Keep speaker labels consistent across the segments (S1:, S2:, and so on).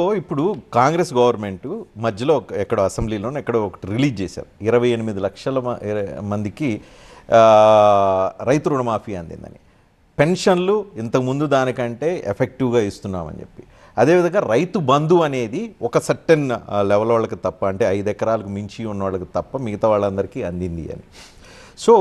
S1: So ఇప్పుడు Congress government మధ్యలో ఎక్కడో అసెంబ్లీలో ఎక్కడో ఒకటి రిలీజ్ చేశారు. ఇరవై ఎనిమిది లక్షల మ- ఇర- మందికి రైతు రుణమాఫీ అందిందని. పెన్షన్లు ఇంతకుముందు దానికంటే ఎఫెక్టివ్గా ఇస్తున్నామని చెప్పి. అదేవిధంగా రైతు బంధు అనేది ఒక సర్టెన్ లెవెల్ వాళ్ళకి తప్ప అంటే ఐదు ఎకరాలకు మించి ఉన్న వాళ్ళకి తప్ప మిగతా వాళ్ళందరికీ అందింది అని. సో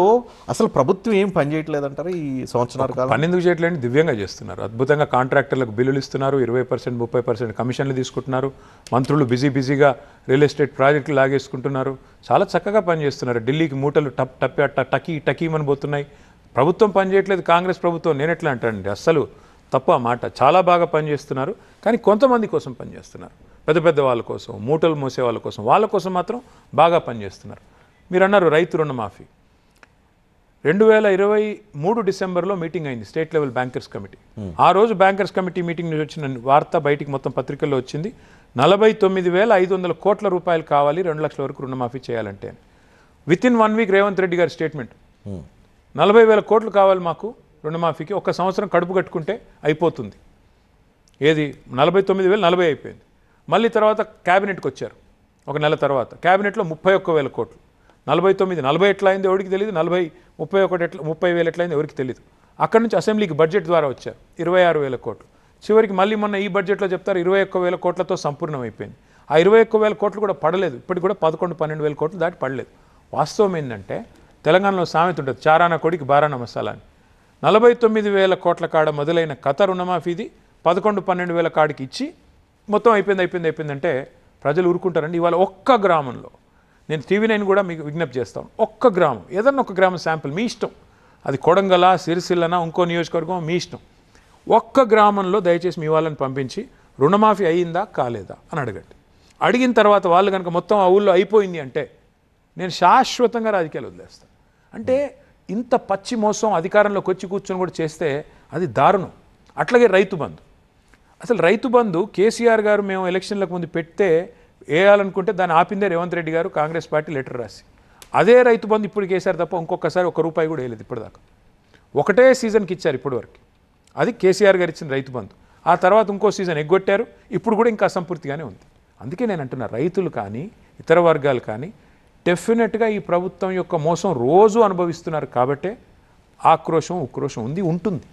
S1: అసలు ప్రభుత్వం ఏం పనిచేయట్లేదంటారు ఈ సంవత్సరాల కాలం?
S2: పని ఎందుకు చేయట్లేదు దివ్యంగా చేస్తున్నారు. అద్భుతంగా కాంట్రాక్టర్లకు బిల్లులు ఇస్తున్నారు. ఇరవై పర్సెంట్ ముప్పై పర్సెంట్ కమిషన్లు తీసుకుంటున్నారు. మంత్రులు బిజీ బిజీగా రియల్ ఎస్టేట్ ప్రాజెక్టులు లాగేసుకుంటున్నారు. చాలా చక్కగా పనిచేస్తున్నారు ఢిల్లీకి మూటలు టప్ టప్ టకీ టకీమని పోతున్నాయి. ప్రభుత్వం పనిచేయట్లేదు కాంగ్రెస్ ప్రభుత్వం. నేను ఎట్లా అంటానండి? అస్సలు తప్పు ఆ మాట. చాలా బాగా పనిచేస్తున్నారు కానీ కొంతమంది కోసం పనిచేస్తున్నారు పెద్ద పెద్ద వాళ్ళ కోసం మూటలు మోసే వాళ్ళ కోసం. వాళ్ళ కోసం మాత్రం బాగా పనిచేస్తున్నారు మీరు అన్నారు రైతు రుణమాఫీ. రెండు వేల ఇరవై మూడు డిసెంబర్లో మీటింగ్ అయింది స్టేట్ లెవెల్ బ్యాంకర్స్ కమిటీ. ఆ రోజు బ్యాంకర్స్ కమిటీ మీటింగ్ నుంచి వచ్చిన వార్త బయటికి మొత్తం పత్రికల్లో వచ్చింది. నలభై తొమ్మిది వేల ఐదు వందల కోట్ల రూపాయలు కావాలి రెండు లక్షల వరకు రుణమాఫీ చేయాలంటే అని. Within one week Revanth Reddy గారి స్టేట్మెంట్ నలభై వేల కోట్లు కావాలి మాకు రుణమాఫీకి ఒక సంవత్సరం కడుపు కట్టుకుంటే అయిపోతుంది. ఏది? నలభై తొమ్మిది వేలు నలభై అయిపోయింది. మళ్ళీ తర్వాత క్యాబినెట్కి వచ్చారు ఒక నెల తర్వాత. క్యాబినెట్లో ముప్పై ఒక్క వేల కోట్లు. నలభై తొమ్మిది నలభై ఎట్లా అయింది ఎవరికి తెలియదు నలభై ముప్పై ఒకటి ఎట్లా ముప్పై వేలు ఎట్లయింది ఎవరికి తెలియదు అక్కడి నుంచి అసెంబ్లీకి బడ్జెట్ ద్వారా వచ్చారు. ఇరవై ఆరు వేల కోట్లు. చివరికి మళ్ళీ మొన్న ఈ బడ్జెట్లో చెప్తారు ఇరవై ఒక్క వేల కోట్లతో సంపూర్ణం అయిపోయింది ఆ ఇరవై ఒక్క వేల కోట్లు కూడా పడలేదు. ఇప్పటికి కూడా పదకొండు పన్నెండు వేల కోట్లు దాటి పడలేదు. వాస్తవం ఏంటంటే తెలంగాణలో సామెత ఉంటుంది చారాన కొడికి బారాన మసాలా అని నలభై తొమ్మిది వేల కోట్ల కాడ మొదలైన కథ రుణమాఫీది పదకొండు పన్నెండు వేల కాడికి ఇచ్చి మొత్తం అయిపోయింది అయిపోయింది అయిపోయిందంటే ప్రజలు ఊరుకుంటారండి. ఇవాళ ఒక్క గ్రామంలో నేను టీవీ నైన్ కూడా మీకు విజ్ఞప్తి చేస్తాను. ఒక్క గ్రామం ఏదన్నా ఒక గ్రామం శాంపుల్ మీ ఇష్టం. అది కొడంగల సిరిసిల్లన ఇంకో నియోజకవర్గం మీ ఇష్టం. ఒక్క గ్రామంలో దయచేసి మీ వాళ్ళని పంపించి రుణమాఫీ అయ్యిందా కాలేదా అని అడగండి. అడిగిన తర్వాత వాళ్ళు కనుక మొత్తం ఆ ఊళ్ళో అయిపోయింది అంటే నేను శాశ్వతంగా రాజకీయాలు వదిలేస్తాను. అంటే ఇంత పచ్చి మోసం అధికారంలోకి వచ్చి కూర్చొని కూడా చేస్తే అది దారుణం. అట్లాగే రైతు బంధు. అసలు రైతు బంధు కేసీఆర్ గారు మేము ఎలక్షన్లకు ముందు పెడితే వేయాలనుకుంటే దాన్ని ఆపిందే రేవంత్ రెడ్డి గారు కాంగ్రెస్ పార్టీ లెటర్ రాసి. అదే రైతు బంధు ఇప్పుడు వేశారు తప్ప ఇంకొకసారి ఒక రూపాయి కూడా వేయలేదు ఇప్పటిదాకా. ఒకటే సీజన్కి ఇచ్చారు ఇప్పటివరకు అది కేసీఆర్ గారు ఇచ్చిన రైతు బంధు. ఆ తర్వాత ఇంకో సీజన్ ఎగ్గొట్టారు. ఇప్పుడు కూడా ఇంకా అసంపూర్తిగానే ఉంది. అందుకే నేను అంటున్నా రైతులు కానీ ఇతర వర్గాలు కానీ డెఫినెట్గా ఈ ప్రభుత్వం యొక్క మోసం రోజు అనుభవిస్తున్నారు కాబట్టే ఆక్రోషం ఉక్రోషం ఉంది ఉంటుంది.